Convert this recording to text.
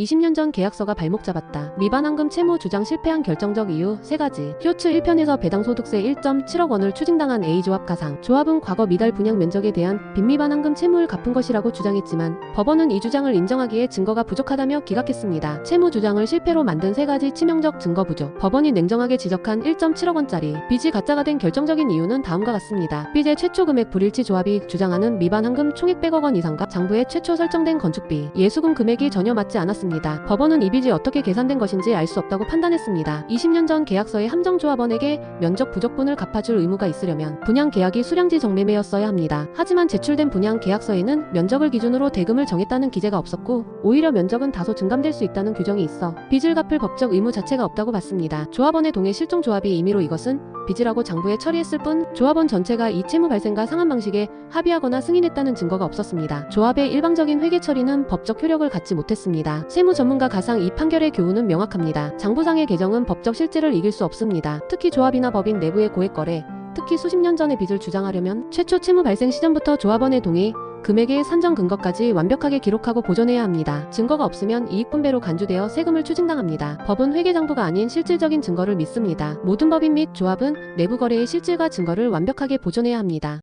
20년 전 계약서가 발목 잡았다. 미반환금 채무 주장 실패한 결정적 이유 3가지. 쇼츠 1편에서 배당소득세 1.7억 원을 추징당한 A조합 가상. 조합은 과거 미달 분양 면적에 대한 빈미반환금 채무를 갚은 것이라고 주장했지만 법원은 이 주장을 인정하기에 증거가 부족하다며 기각했습니다. 채무 주장을 실패로 만든 3가지 치명적 증거 부족. 법원이 냉정하게 지적한 1.7억 원짜리 빚이 가짜가 된 결정적인 이유는 다음과 같습니다. 빚의 최초 금액 불일치 조합이 주장하는 미반환금 총액 100억 원 이상과 장부에 최초 설정된 건축비, 예수금 금액이 전혀 맞지 않았습니다. 법원은 이 빚이 어떻게 계산된 것인지 알 수 없다고 판단했습니다. 20년 전 계약서의 함정조합원에게 면적 부족분을 갚아줄 의무가 있으려면 분양 계약이 수량지 정매매였어야 합니다. 하지만 제출된 분양 계약서에는 면적을 기준으로 대금을 정했다는 기재가 없었고 오히려 면적은 다소 증감될 수 있다는 규정이 있어 빚을 갚을 법적 의무 자체가 없다고 봤습니다. 조합원의 동의 실종 조합이 임의로 이것은 빚이라고 장부에 처리했을 뿐 조합원 전체가 이 채무 발생과 상환 방식에 합의하거나 승인했다는 증거가 없었습니다. 조합의 일방적인 회계 처리는 법적 효력을 갖지 못했습니다. 세무 전문가 가상 이 판결의 교훈은 명확합니다. 장부상의 개정은 법적 실질을 이길 수 없습니다. 특히 조합이나 법인 내부의 고액 거래, 특히 수십 년 전의 빚을 주장하려면 최초 채무 발생 시점부터 조합원의 동의, 금액의 산정 근거까지 완벽하게 기록하고 보존해야 합니다. 증거가 없으면 이익분배로 간주되어 세금을 추징당합니다. 법은 회계장부가 아닌 실질적인 증거를 믿습니다. 모든 법인 및 조합은 내부 거래의 실질과 증거를 완벽하게 보존해야 합니다.